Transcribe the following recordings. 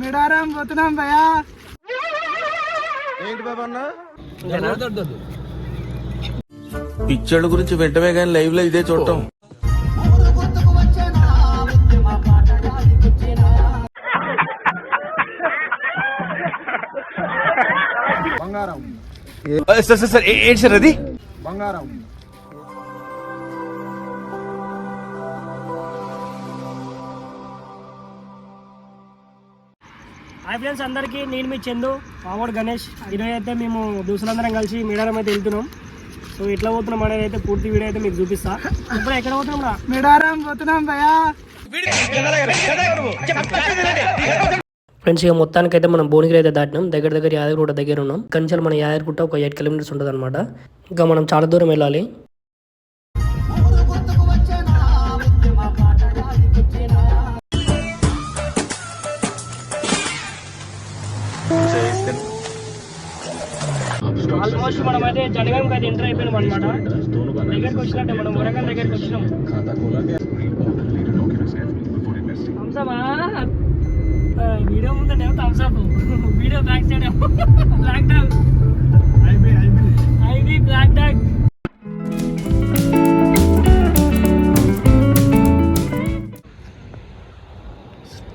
మెడారం పోతున్నాం భయా ఏంటి బాబా అన్న? పిక్చర్ల గురించి వెంటనే కానీ లైవ్లో ఇదే చూడటం. బంగారం. సార్ ఏంటి సార్ అది? బంగారం. హాయ్ ఫ్రెండ్స్ అందరికీ నేను మీ చందు మామూడు గణేష్. ఈరోజు అయితే మేము దూసరందరం కలిసి మీడారం అయితే వెళ్తున్నాం. సో ఎట్లా పోతున్నాం అనేది అయితే పూర్తి వీడియో అయితే మీకు చూపిస్తా. ఇప్పుడు ఎక్కడ పోతున్నాం రా? మెడారం పోతున్నాం భయా ఫ్రెండ్స్ ఇక మొత్తానికి అయితే మనం భువనగిరి అయితే దాటినాం. దగ్గర దగ్గర యాదగిరిగుట్ట దగ్గర ఉన్నాం. నుంచి మన యాదగిరిగుట్ట ఒక ఎయిట్ కిలోమీటర్స్ ఉంటుంది అనమాట ఇంకా మనం చాలా దూరం వెళ్ళాలి. ఆల్మోస్ట్ మనం అయితే జనగాంకి అయితే ఎంటర్ అయిపోయినాం అనమాట దగ్గరికి వచ్చినట్టే మనం వరంగల్ దగ్గరికి వచ్చినాం. థమ్సమా వీడియో ముందంటే thumbs up. Video back side Black Dog. IB black dog.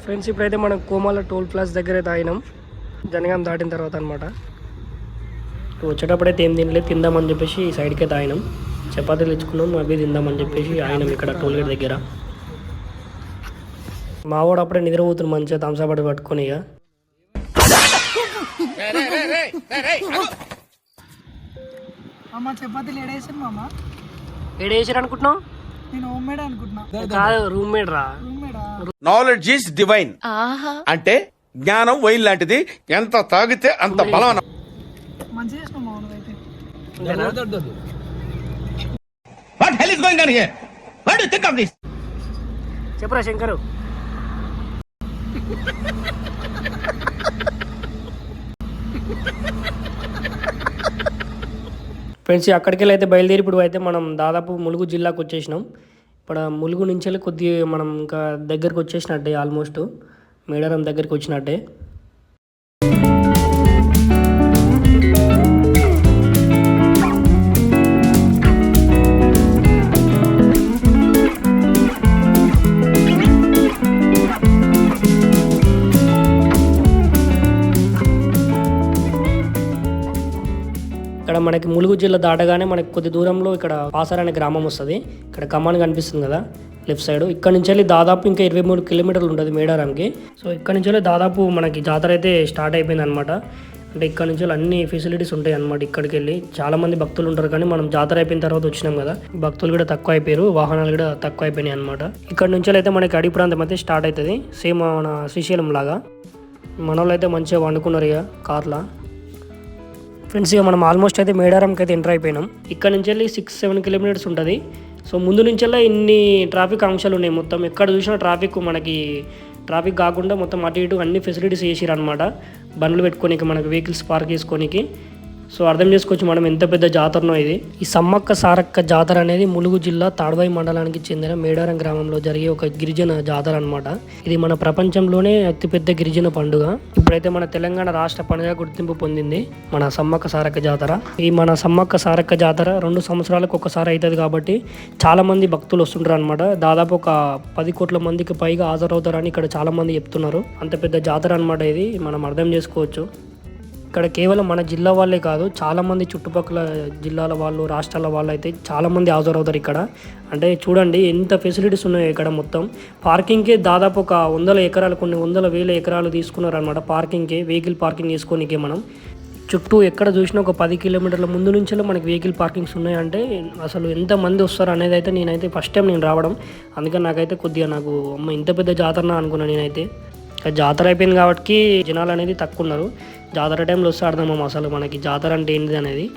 Friends ఇప్పుడైతే మనం కోమాల టోల్ ప్లాస్ దగ్గర అయితే ఆగినాం. జనగాం దాటిన తర్వాత అనమాట వచ్చేటప్పుడైతే ఏం తినలేదు తిందామని చెప్పేసి ఈ సైడ్కి అయితే ఆగినాం. చపాతీలు ఇచ్చుకున్నాం అవి తిందామని చెప్పేసి ఆగినాం ఇక్కడ టోల్ గేట్ దగ్గర మావాడు అప్పుడే నిద్రపోతుంది మంచిగా థమ్సప్ పట్టుకొని ఇక. అనుకుంటున్నావు? కాదు రూమ్మేట్ రా. నాలెడ్జ్ ఈస్ డివైన్ అంటే జ్ఞానం వైన్ లాంటిది. ఎంత తాగితే అంత బలం అన్న మంచిగా చేసినావు మామ నువ్వైతే what hell is going on here what do think of this చెప్పరా శంకరు? ఫ్రెండ్స్ అక్కడికి వెళ్ళి అయితే బయలుదేరి ఇప్పుడు అయితే మనం దాదాపు ములుగు జిల్లాకు వచ్చేసినాం. ఇప్పుడు ములుగు నుంచి వెళ్ళి కొద్దిగా మనం ఇంకా దగ్గరకు వచ్చేసినట్టే ఆల్మోస్ట్ మేడారం దగ్గరికి వచ్చినట్టే. మనకి ములుగు జిల్లా దాటగానే మనకి కొద్ది దూరంలో ఇక్కడ పాసర్ అనే గ్రామం వస్తుంది. ఇక్కడ కమాన్ కనిపిస్తుంది కదా లెఫ్ట్ సైడ్. ఇక్కడ నుంచి వెళ్ళి దాదాపు ఇంకా ఇరవై మూడు కిలోమీటర్లు ఉంటుంది మేడారంకి. సో ఇక్కడ నుంచి వెళ్ళి దాదాపు మనకి జాతర అయితే స్టార్ట్ అయిపోయింది అనమాట అంటే ఇక్కడ నుంచి అన్ని ఫెసిలిటీస్ ఉంటాయి అనమాట ఇక్కడికి వెళ్ళి. చాలా మంది భక్తులు ఉంటారు కానీ మనం జాతర అయిపోయిన తర్వాత వచ్చినాం కదా. భక్తులు కూడా తక్కువ అయిపోయారు వాహనాలు కూడా తక్కువ అయిపోయినాయి అనమాట ఇక్కడ నుంచి అయితే మనకి అడవి ప్రాంతం అయితే స్టార్ట్ అవుతుంది సేమ్ మన శ్రీశైలం లాగా. మన వాళ్ళు అయితే మంచిగా వండుకున్నారు ఇక కార్లా. ఫ్రెండ్స్ ఇక మనం ఆల్మోస్ట్ అయితే మేడారంకి అయితే ఎంటర్ అయిపోయినాం. ఇక్కడ నుంచి వెళ్ళి సిక్స్ సెవెన్ కిలోమీటర్స్ ఉంటుంది. సో ముందు నుంచెల్లా ఇన్ని ట్రాఫిక్ ఆంక్షలు ఉన్నాయి. మొత్తం ఎక్కడ చూసినా ట్రాఫిక్ మనకి ట్రాఫిక్ కాకుండా మొత్తం అటు ఇటు అన్ని ఫెసిలిటీస్ చేసిరు అనమాట బండ్లు పెట్టుకోనికి మనకి వెహికల్స్ పార్క్ చేసుకోనికి. సో అర్థం చేసుకోవచ్చు మనం ఎంత పెద్ద జాతరనో ఇది. ఈ సమ్మక్క సారక్క జాతర అనేది ములుగు జిల్లా తాడ్వాయి మండలానికి చెందిన మేడారం గ్రామంలో జరిగే ఒక గిరిజన జాతర అనమాట ఇది మన ప్రపంచంలోనే అతిపెద్ద గిరిజన పండుగ. ఇప్పుడైతే మన తెలంగాణ రాష్ట్ర పండుగ గుర్తింపు పొందింది మన సమ్మక్క సారక్క జాతర. ఈ మన సమ్మక్క సారక్క జాతర రెండు సంవత్సరాలకు ఒకసారి అవుతుంది కాబట్టి చాలా మంది భక్తులు వస్తుంటారు అనమాట దాదాపు ఒక పది కోట్ల మందికి పైగా హాజరవుతారని ఇక్కడ చాలా మంది చెప్తున్నారు. అంత పెద్ద జాతర అనమాట ఇది. మనం అర్థం చేసుకోవచ్చు. ఇక్కడ కేవలం మన జిల్లా వాళ్ళే కాదు చాలామంది చుట్టుపక్కల జిల్లాల వాళ్ళు రాష్ట్రాల వాళ్ళు అయితే చాలామంది హాజరవుతారు ఇక్కడ. అంటే చూడండి ఎంత ఫెసిలిటీస్ ఉన్నాయో ఇక్కడ మొత్తం. పార్కింగ్కే దాదాపు ఒక వందల ఎకరాలు కొన్ని వందల వేల ఎకరాలు తీసుకున్నారు అనమాట పార్కింగ్కే వెహికల్ పార్కింగ్ చేసుకోనికే మనం. చుట్టూ ఎక్కడ చూసినా ఒక పది కిలోమీటర్ల ముందు నుంచే మనకి వెహికల్ పార్కింగ్స్ ఉన్నాయంటే అసలు ఎంత మంది వస్తారు అనేది అయితే నేనైతే ఫస్ట్ టైం నేను రావడం. అందుకని నాకైతే కొద్దిగా నాకు అమ్మ ఇంత పెద్ద జాతరనా అనుకున్నాను నేనైతే. జాతర అయిపోయింది కాబట్టి జనాలు అనేది తక్కువ ఉన్నారు. జాతర టైంలో వస్తే అర్థం అసలు మనకి జాతర అంటే ఏంటిది అనేది.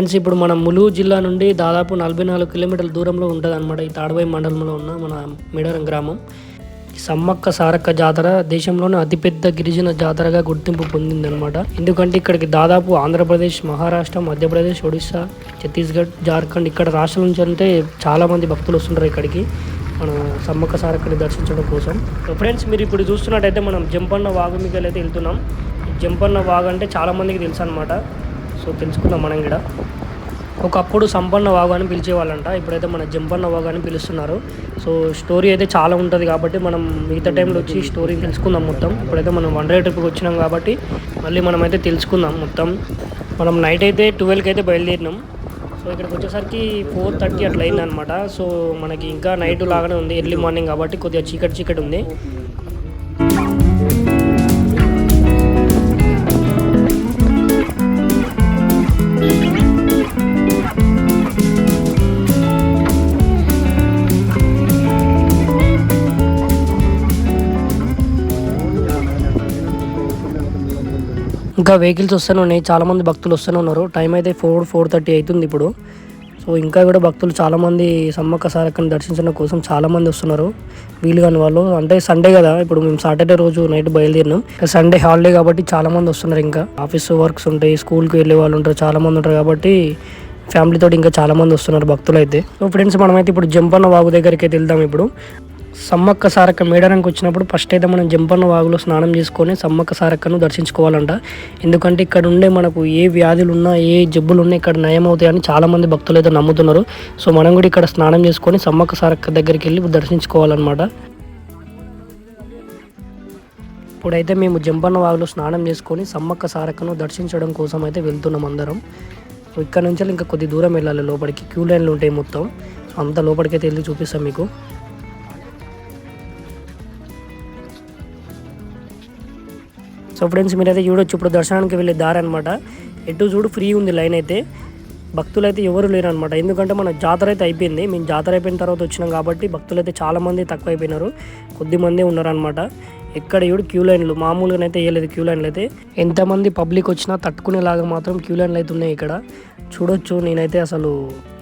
ఫ్రెండ్స్ ఇప్పుడు మన ములుగు జిల్లా నుండి దాదాపు నలభై నాలుగు కిలోమీటర్ల దూరంలో ఉంటుంది అనమాట ఈ తాడవాయి మండలంలో ఉన్న మన మిడరం గ్రామం. సమ్మక్క సారక్క జాతర దేశంలోనే అతిపెద్ద గిరిజన జాతరగా గుర్తింపు పొందిందనమాట ఎందుకంటే ఇక్కడికి దాదాపు ఆంధ్రప్రదేశ్ మహారాష్ట్ర మధ్యప్రదేశ్ ఒడిశా ఛత్తీస్గఢ్ జార్ఖండ్ ఇక్కడ రాష్ట్రం నుంచి అంటే చాలామంది భక్తులు వస్తుంటారు ఇక్కడికి మన సమ్మక్క సారక్కని దర్శించడం కోసం. ఫ్రెండ్స్ మీరు ఇప్పుడు చూస్తున్నట్టయితే మనం జంపన్న వాగు మీద అయితే వెళ్తున్నాం. జంపన్న వాగు అంటే చాలామందికి తెలుసు అనమాట సో తెలుసుకుందాం మనం కూడా. ఒకప్పుడు సంపన్న వాగు అని పిలిచేవాళ్ళంట ఇప్పుడైతే మన జంపన్న వాగు అని పిలుస్తున్నారు. సో స్టోరీ అయితే చాలా ఉంటుంది కాబట్టి మనం మిగతా టైంలో వచ్చి స్టోరీ తెలుసుకుందాం మొత్తం. ఇప్పుడైతే మనం వన్ డే ట్రిప్కి వచ్చినాం కాబట్టి మళ్ళీ మనం అయితే తెలుసుకుందాం మొత్తం. మనం నైట్ అయితే ట్వెల్వ్కి అయితే బయలుదేరినాం. సో ఇక్కడికి వచ్చేసరికి ఫోర్ థర్టీ అట్లా అయిందనమాట సో మనకి ఇంకా నైట్ లాగానే ఉంది ఎర్లీ మార్నింగ్ కాబట్టి కొద్దిగా చీకటి చీకటి ఉంది. ఇంకా వెహికల్స్ వస్తూనే ఉన్నాయి. చాలామంది భక్తులు వస్తూనే ఉన్నారు. టైం అయితే ఫోర్ ఫోర్ థర్టీ అవుతుంది ఇప్పుడు. సో ఇంకా కూడా భక్తులు చాలామంది సమ్మక్క సారక్కని దర్శించడం కోసం చాలామంది వస్తున్నారు. వీలు కాని వాళ్ళు. అంటే సండే కదా. ఇప్పుడు మేము సాటర్డే రోజు నైట్ బయలుదేరినాం. సండే హాలిడే కాబట్టి చాలామంది వస్తున్నారు ఇంకా. ఆఫీస్ వర్క్స్ ఉంటాయి. స్కూల్కి వెళ్ళే వాళ్ళు ఉంటారు. చాలామంది ఉంటారు కాబట్టి ఫ్యామిలీతో ఇంకా చాలామంది వస్తున్నారు భక్తులు అయితే. సో ఫ్రెండ్స్ మనమైతే ఇప్పుడు జంపన్న వాగు దగ్గరికి అయితే వెళ్దాం ఇప్పుడు. సమ్మక్క సారక్క మేడారంకి వచ్చినప్పుడు ఫస్ట్ అయితే మనం జంపన్న వాగులో స్నానం చేసుకొని సమ్మక్క సారక్కను దర్శించుకోవాలంట. ఎందుకంటే ఇక్కడ ఉండే మనకు ఏ వ్యాధులు ఉన్నా ఏ జబ్బులు ఉన్నా ఇక్కడ నయం అవుతాయని చాలామంది భక్తులు అయితే నమ్ముతున్నారు. సో మనం కూడా ఇక్కడ స్నానం చేసుకొని సమ్మక్క సారక్క దగ్గరికి వెళ్ళి దర్శించుకోవాలన్నమాట. ఇప్పుడైతే మేము జంపన్న వాగులో స్నానం చేసుకొని సమ్మక్క సారక్కను దర్శించడం కోసం అయితే వెళ్తున్నాం అందరం. సో ఇక్కడ నుంచి ఇంకా కొద్ది దూరం వెళ్ళాలి లోపలికి. క్యూ లైన్లు ఉంటాయి మొత్తం. సో అంత లోపలికైతే వెళ్ళి చూపిస్తాం మీకు. సో ఫ్రెండ్స్ మీరైతే చూడొచ్చు. ఇప్పుడు దర్శనానికి వెళ్ళే దారి అనమాట ఎటు చూడు ఫ్రీ ఉంది లైన్ అయితే. భక్తులు అయితే ఎవరు లేరు అనమాట ఎందుకంటే మన జాతర అయితే అయిపోయింది. మేము జాతర అయిపోయిన తర్వాత వచ్చినాం కాబట్టి భక్తులు అయితే చాలామంది తక్కువైపోయినారు. తక్కువ అయిపోయినారు కొద్ది ఉన్నారనమాట ఎక్కడ చూడు క్యూ లైన్లు. మామూలుగా అయితే వేయలేదు క్యూ లైన్లు అయితే. ఎంతమంది పబ్లిక్ వచ్చినా తట్టుకునేలాగా మాత్రం క్యూ లైన్లు అయితే ఉన్నాయి ఇక్కడ. చూడొచ్చు. నేనైతే అసలు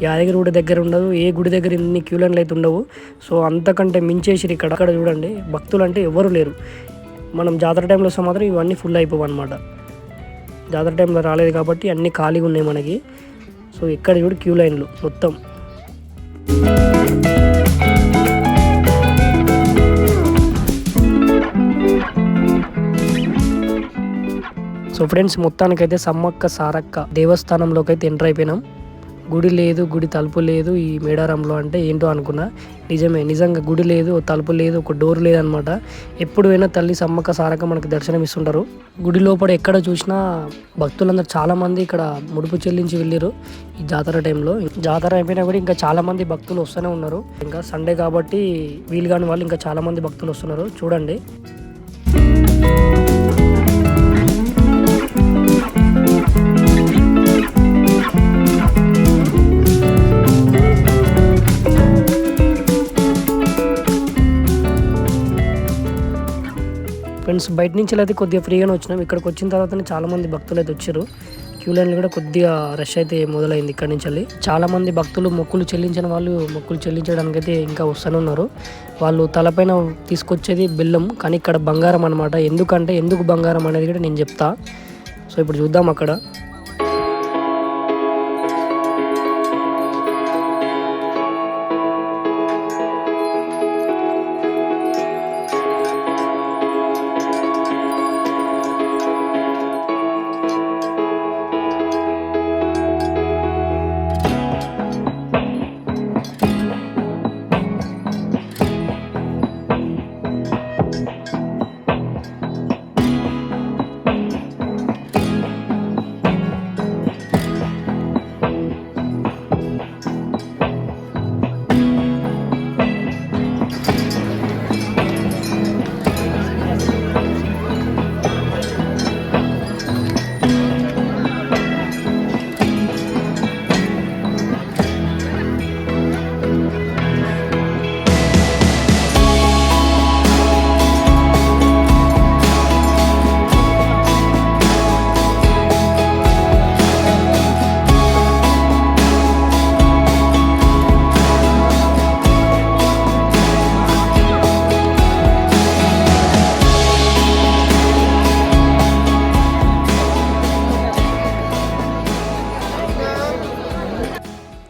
యాదగిరి గుడి దగ్గర ఉండదు. ఏ గుడి దగ్గర ఇన్ని క్యూ లైన్లు అయితే ఉండవు. సో అంతకంటే మించేసిరు ఇక్కడ. అక్కడ చూడండి. భక్తులు అంటే ఎవరు లేరు. మనం జాతర టైంలో వస్తే మాత్రం ఇవన్నీ ఫుల్ అయిపోవు అనమాట జాతర టైంలో రాలేదు కాబట్టి అన్నీ ఖాళీగా ఉన్నాయి మనకి. సో ఇక్కడ చూడు క్యూ లైన్లు మొత్తం. సో ఫ్రెండ్స్ మొత్తానికైతే సమ్మక్క సారక్క దేవస్థానంలోకి అయితే ఎంటర్ అయిపోయినాం. గుడి లేదు గుడి తలుపు లేదు ఈ మేడారంలో అంటే ఏంటో అనుకున్నా. నిజమే నిజంగా గుడి లేదు తలుపు లేదు ఒక డోర్ లేదనమాట. ఎప్పుడు తల్లి సమ్మక్క సారక మనకు దర్శనం ఇస్తుంటారు. గుడి లోపల ఎక్కడ చూసినా భక్తులందరూ చాలామంది ఇక్కడ ముడుపు చెల్లించి వెళ్ళారు ఈ జాతర టైంలో. జాతర అయిపోయినా కూడా ఇంకా చాలామంది భక్తులు వస్తూనే ఉన్నారు. ఇంకా సండే కాబట్టి వీలు కాని వాళ్ళు ఇంకా చాలామంది భక్తులు వస్తున్నారు. చూడండి. ఫ్రెండ్స్ బయట నుంచి అయితే కొద్దిగా ఫ్రీగానే వచ్చినాం. ఇక్కడికి వచ్చిన తర్వాతనే చాలా మంది భక్తులు అయితే వచ్చారు. క్యూ లైన్లు కూడా కొద్దిగా రష్ అయితే మొదలైంది ఇక్కడ నుంచి వెళ్ళి. చాలా మంది భక్తులు మొక్కులు చెల్లించిన వాళ్ళు మొక్కులు చెల్లించడానికి అయితే ఇంకా వస్తూనే ఉన్నారు. వాళ్ళు తలపైన తీసుకొచ్చేది బెల్లం కానీ ఇక్కడ బంగారం అనమాట ఎందుకంటే ఎందుకు బంగారం అనేది కూడా నేను చెప్తా. సో ఇప్పుడు చూద్దాం అక్కడ.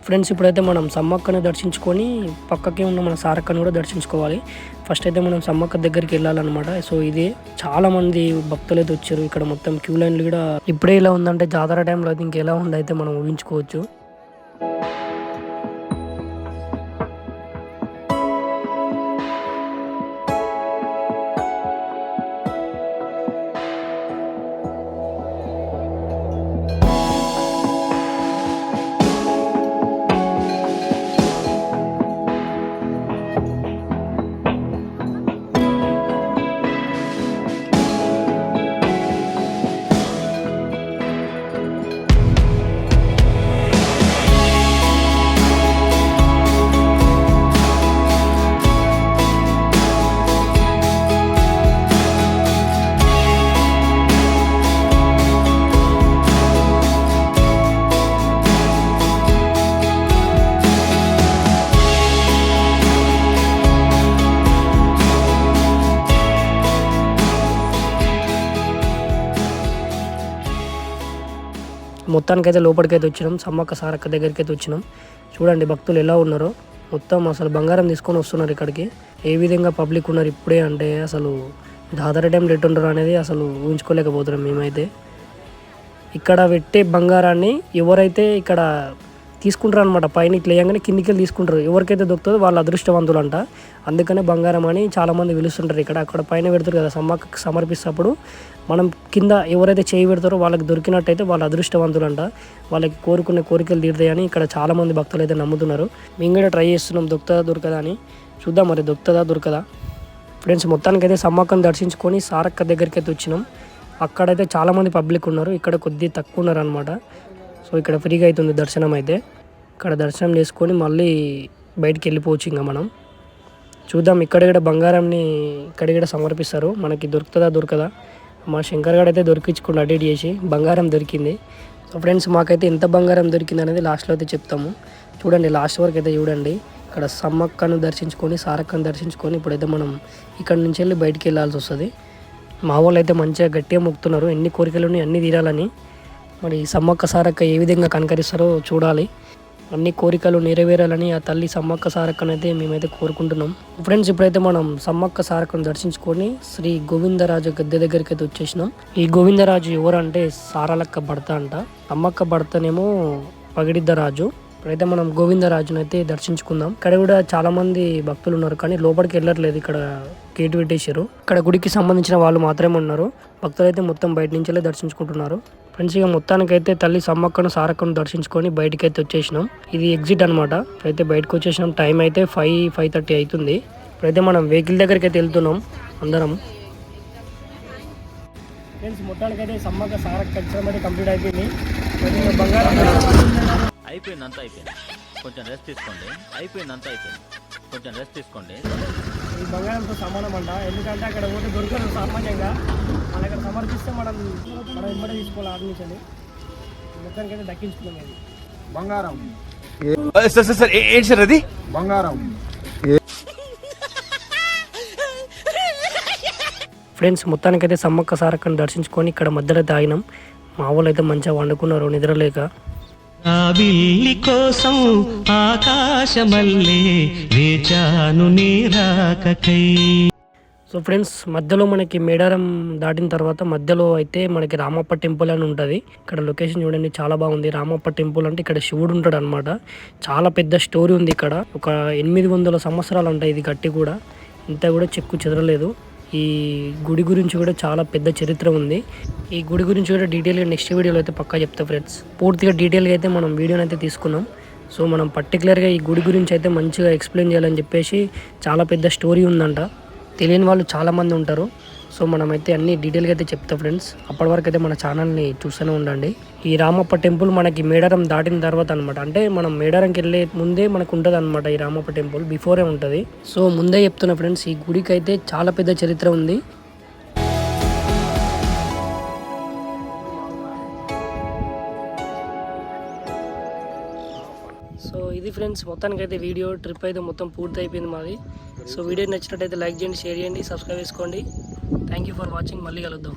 ఫ్రెండ్స్ ఇప్పుడైతే మనం సమ్మక్కని దర్శించుకొని పక్కకే ఉన్న మన సారక్కను కూడా దర్శించుకోవాలి. ఫస్ట్ అయితే మనం సమ్మక్క దగ్గరికి వెళ్ళాలన్నమాట. సో ఇది చాలా మంది భక్తులు అయితే వచ్చారు. ఇక్కడ మొత్తం క్యూ లైన్లు కూడా ఇప్పుడే ఇలా ఉందంటే జాతర టైంలో అయితే ఇంకెలా ఉందైతే మనం ఊహించుకోవచ్చు. మొత్తానికైతే లోపలికైతే వచ్చినాం. సమ్మక్క సారక్క దగ్గరికి అయితే వచ్చినాం. చూడండి భక్తులు ఎలా ఉన్నారో. మొత్తం అసలు బంగారం తీసుకొని వస్తున్నారు ఇక్కడికి. ఏ విధంగా పబ్లిక్ ఉన్నారు ఇప్పుడే అంటే అసలు దాదాపు టైం రేట్ ఉంటారు అనేది అసలు ఊహించుకోలేకపోతున్నాం మేమైతే. ఇక్కడ పెట్టే బంగారాన్ని ఎవరైతే ఇక్కడ తీసుకుంటారు అనమాట పైన ఇట్లా వేయంగానే కిందికి వెళ్ళి తీసుకుంటారు. ఎవరికైతే దొరుకుతుందో వాళ్ళ అదృష్టవంతులు అంట అందుకనే బంగారం అని చాలామంది పిలుస్తుంటారు ఇక్కడ. అక్కడ పైన పెడతారు కదా సమ్మక్క సమర్పిస్తప్పుడు. మనం కింద ఎవరైతే చేయి పెడతారో వాళ్ళకి దొరికినట్టయితే వాళ్ళు అదృష్టవంతులు అంట వాళ్ళకి కోరుకునే కోరికలు తీరుతాయని ఇక్కడ చాలామంది భక్తులు అయితే నమ్ముతున్నారు. మేము కూడా ట్రై చేస్తున్నాం. దొరుకుతుందా దొరకదా అని. చూద్దాం మరి దొరుకుతుందా దొరకదా. ఫ్రెండ్స్ మొత్తానికైతే సమ్మక్కను దర్శించుకొని సారక్క దగ్గరికి అయితే వచ్చినాం. అక్కడైతే చాలామంది పబ్లిక్ ఉన్నారు. ఇక్కడ కొద్ది తక్కువ ఉన్నారు అనమాట సో ఇక్కడ ఫ్రీగా అవుతుంది దర్శనం అయితే. ఇక్కడ దర్శనం చేసుకొని మళ్ళీ బయటికి వెళ్ళిపోవచ్చు ఇంకా మనం. చూద్దాం ఇక్కడ కూడా బంగారంని ఇక్కడ కూడా సమర్పిస్తారు. మనకి దొరుకుతుందా దొరకదా? మా శంకర్ గారు అయితే దొరికించుకుని అడిట్ చేసి బంగారం దొరికింది. సో ఫ్రెండ్స్ మాకైతే ఎంత బంగారం దొరికింది అనేది లాస్ట్లో అయితే చెప్తాము. చూడండి లాస్ట్ వరకు అయితే చూడండి. ఇక్కడ సమ్మక్కను దర్శించుకొని సారక్కను దర్శించుకొని ఇప్పుడైతే మనం ఇక్కడ నుంచి వెళ్ళి బయటికి వెళ్ళాల్సి వస్తుంది. మా వాళ్ళు అయితే మంచిగా గట్టిగా మొక్కుతున్నారు. ఎన్ని కోరికలు ఉన్నాయి అన్ని తీరాలని. మరి సమ్మక్క సారక్క ఏ విధంగా కనకరిస్తారో చూడాలి. అన్ని కోరికలు నెరవేరాలని ఆ తల్లి సమ్మక్క సారక్కనైతే మేమైతే కోరుకుంటున్నాం. ఫ్రెండ్స్ ఇప్పుడైతే మనం సమ్మక్క సారక్కను దర్శించుకొని శ్రీ గోవిందరాజు గద్దె దగ్గరికి అయితే వచ్చేసినాం. ఈ గోవిందరాజు ఎవరంటే సారలక్క భర్త అంట. సమ్మక్క భర్తనేమో పగిడిద్దరాజు ఇప్పుడైతే మనం గోవిందరాజును అయితే దర్శించుకుందాం. ఇక్కడ కూడా చాలా మంది భక్తులు ఉన్నారు కానీ లోపలికి వెళ్ళట్లేదు. ఇక్కడ గేట్ పెట్టేశారు. ఇక్కడ గుడికి సంబంధించిన వాళ్ళు మాత్రమే ఉన్నారు. భక్తులు అయితే మొత్తం బయట నుంచే దర్శించుకుంటున్నారు. ఫ్రెండ్స్ ఇక మొత్తానికైతే తల్లి సమ్మక్కను సారక్కను దర్శించుకొని బయటకి అయితే వచ్చేసినాం. ఇది ఎగ్జిట్ అనమాట అయితే బయటకు వచ్చేసినాం. టైం అయితే ఫైవ్ ఫైవ్ థర్టీ అవుతుంది ఇప్పుడైతే మనం వెహికల్ దగ్గరికి అయితే వెళ్తున్నాం అందరం. ఫ్రెండ్స్ మొత్తానికైతే సమ్మక్క సారక్క దర్శనం అయితే కంప్లీట్ అయిపోయింది. బంగారం అయిపోయింది అంతా అయిపోయింది. కొంచెం రెస్ట్ తీసుకోండి. అయిపోయింది అంతా అయిపోయింది. కొంచెం రెస్ట్ తీసుకోండి. ఈ బంగారంతో సమానం అంట. ఎందుకంటే అక్కడ ఓటు దొరకదు సామాన్యంగా. మన ఇక్కడ సమర్పిస్తే మనం మనం ఇమ్మడే తీసుకోవాలి ఆర్మించండి మొత్తానికి అయితే దక్కించుకున్నాం అది బంగారం. సార్ సార్ సార్ ఏంటి సార్ అది? బంగారం. ఫ్రెండ్స్ మొత్తానికైతే సమ్మక్క సారక్కను దర్శించుకొని ఇక్కడ మధ్యలో తాగినాం మా వాళ్ళు అయితే మంచిగా వండుకున్నారు నిద్రలేక విల్లి కోసం ఆకాశమల్లే వేచాను నీరాకకై సో ఫ్రెండ్స్ మధ్యలో మనకి మేడారం దాటిన తర్వాత మధ్యలో అయితే మనకి రామప్ప టెంపుల్ అని ఉంటుంది. ఇక్కడ లొకేషన్ చూడండి చాలా బాగుంది. రామప్ప టెంపుల్ అంటే ఇక్కడ శివుడు ఉంటాడు అనమాట చాలా పెద్ద స్టోరీ ఉంది ఇక్కడ. ఒక ఎనిమిది వందల సంవత్సరాలు ఉంటాయి ఇది గట్టి కూడా. ఇంత కూడా చెక్కు చెదరలేదు. ఈ గుడి గురించి కూడా చాలా పెద్ద చరిత్ర ఉంది. ఈ గుడి గురించి కూడా డీటెయిల్గా నెక్స్ట్ వీడియోలో అయితే పక్కా చెప్తా ఫ్రెండ్స్. పూర్తిగా డీటెయిల్గా అయితే మనం వీడియోని అయితే తీసుకున్నాం. సో మనం పర్టికులర్గా ఈ గుడి గురించి అయితే మంచిగా ఎక్స్ప్లెయిన్ చేయాలని చెప్పేసి చాలా పెద్ద స్టోరీ ఉందంట. తెలియని వాళ్ళు చాలామంది ఉంటారు. సో మనమైతే అన్ని డీటెయిల్గా అయితే చెప్తా ఫ్రెండ్స్. అప్పటి వరకు అయితే మన ఛానల్ని చూస్తూనే ఉండండి. ఈ రామప్ప టెంపుల్ మనకి మేడారం దాటిన తర్వాత అనమాట అంటే మనం మేడారంకి వెళ్ళే ముందే మనకు ఉంటుంది అనమాట ఈ రామప్ప టెంపుల్ బిఫోరే ఉంటుంది. సో ముందే చెప్తున్నా ఫ్రెండ్స్ ఈ గుడికి అయితే చాలా పెద్ద చరిత్ర ఉంది. ఫ్రెండ్స్ మొత్తానికి అయితే వీడియో ట్రిప్ అయితే మొత్తం పూర్తి అయిపోయింది మాది. సో వీడియో నచ్చినట్టయితే లైక్ చేయండి షేర్ చేయండి సబ్స్క్రైబ్ చేసుకోండి. థ్యాంక్ యూ ఫర్ వాచింగ్ మళ్ళీ కలుద్దాం.